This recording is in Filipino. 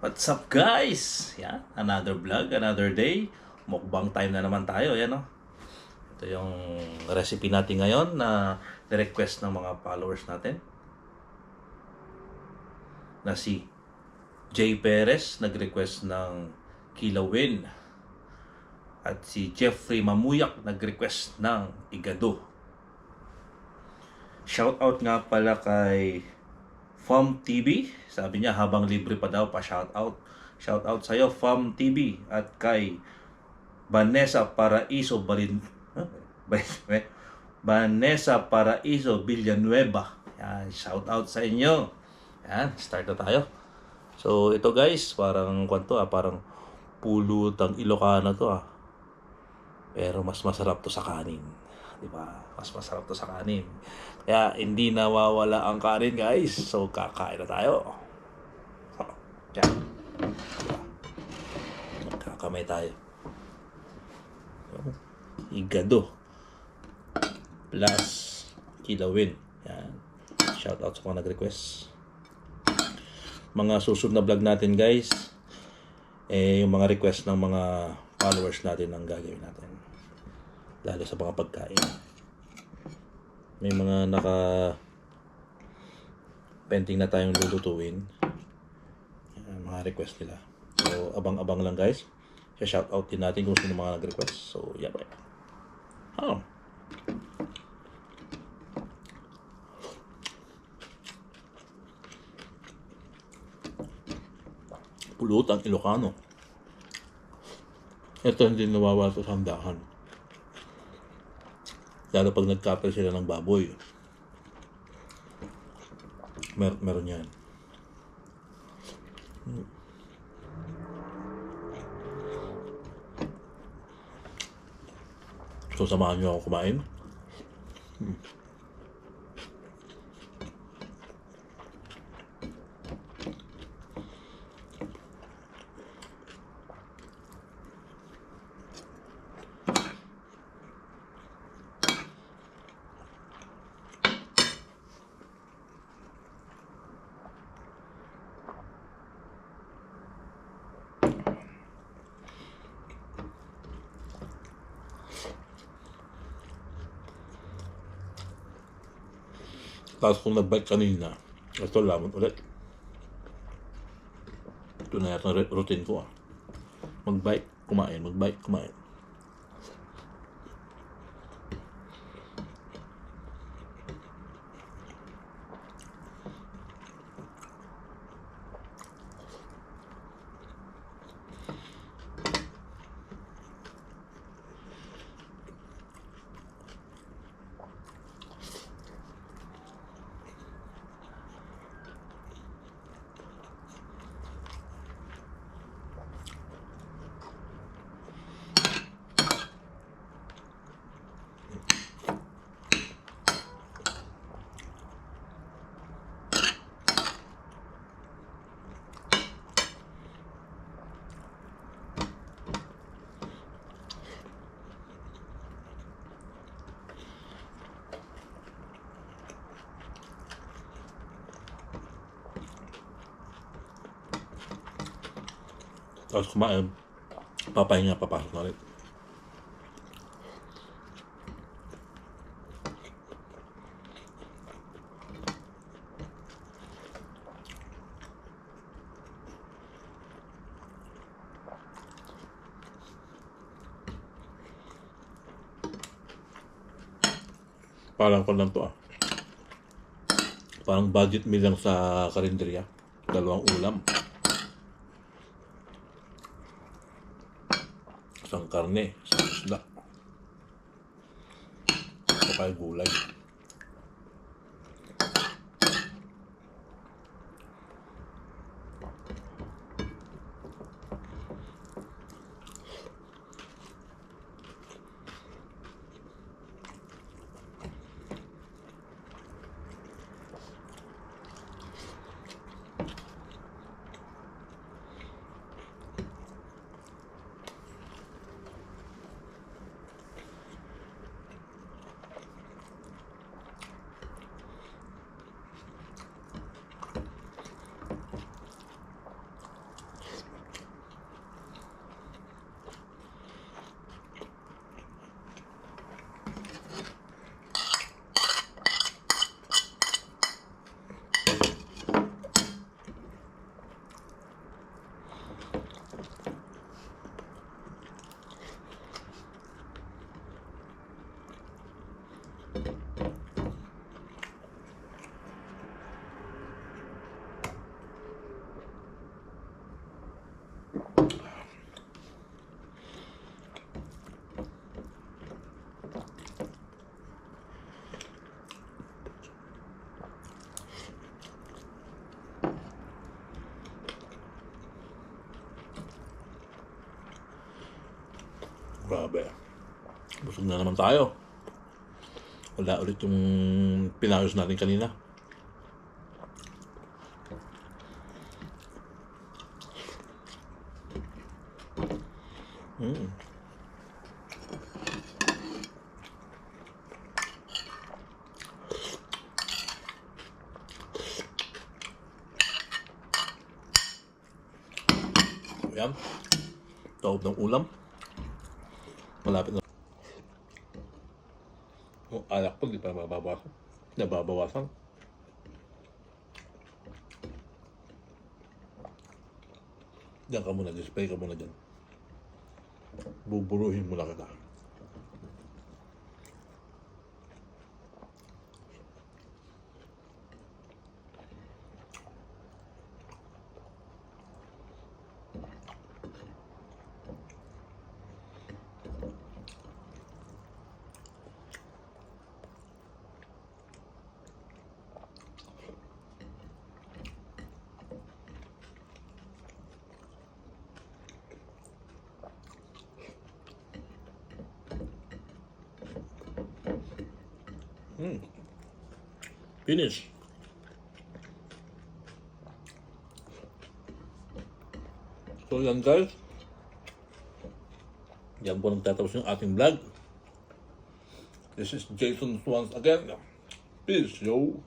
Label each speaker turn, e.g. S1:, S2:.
S1: What's up guys? Yan, another vlog, another day. Mukbang time na naman tayo, yan o. Ito yung recipe natin ngayon na request ng mga followers natin. Na si Jay Perez nag-request ng kilawin. At si Jeffrey Mamuyak nag-request ng igado. Shoutout nga pala kay Farm TV. Sabi niya habang libre pa daw pa shoutout. Shoutout sa iyo Farm TV at kay Vanessa Paraiso Balin huh? Vanessa Paraiso Villanueva. Yan, shoutout sa inyo. Yan, start na tayo. So ito guys, parang kwanto ah, parang pulutang Ilocano to ah. Pero mas masarap to sa kanin. Di ba? Mas masarap to sa kanin. Kaya hindi nawawala ang kanin guys. So kakain na tayo. So, yan. Kakamay tayo. Igado. Plus kilawin. Yan. Shout out sa mga nag-request. Mga susunod na vlog natin guys. Eh, yung mga request ng mga followers natin ang gagawin natin. Lalo sa mga pagkain. May mga naka pending na tayong lulutuin. Yan, mga request nila. So, abang-abang lang guys. Shout out din natin kung sino mga nag-request. So, yeah, bye. Oh. Pulutang Ilocano. Ito hindi nawawala sa sandahan. Lalo pag nagkapel sila ng baboy. Mer meron yan. Hmm. So, samahan niyo ako kumain. Hmm. Tapos kung nag-bike kanina, ito lamon ulit. Ito na yata routine ko ah. Mag-bike, kumain, mag-bike, kumain. Tapos kumain, papahinga, papasok na ulit. Parang ko lang to ah. Parang budget meal lang sa karinderya. Dalawang ulam. Isang karne, isang isda. O kaya gulay. Grabe. Busog na naman tayo. Wala ulit yung pinayos natin kanina. Mm. Yan. Taob ng ulam. Malapit na. Yung alak ko, di pa mababawasan. Nababawasan. Diyan ka muna, display ka muna dyan. Buburuhin mo na kita. Mm. Finish. So yan guys. Yan po nagtatapos yung ating vlog. This is Jason once again. Peace, yo.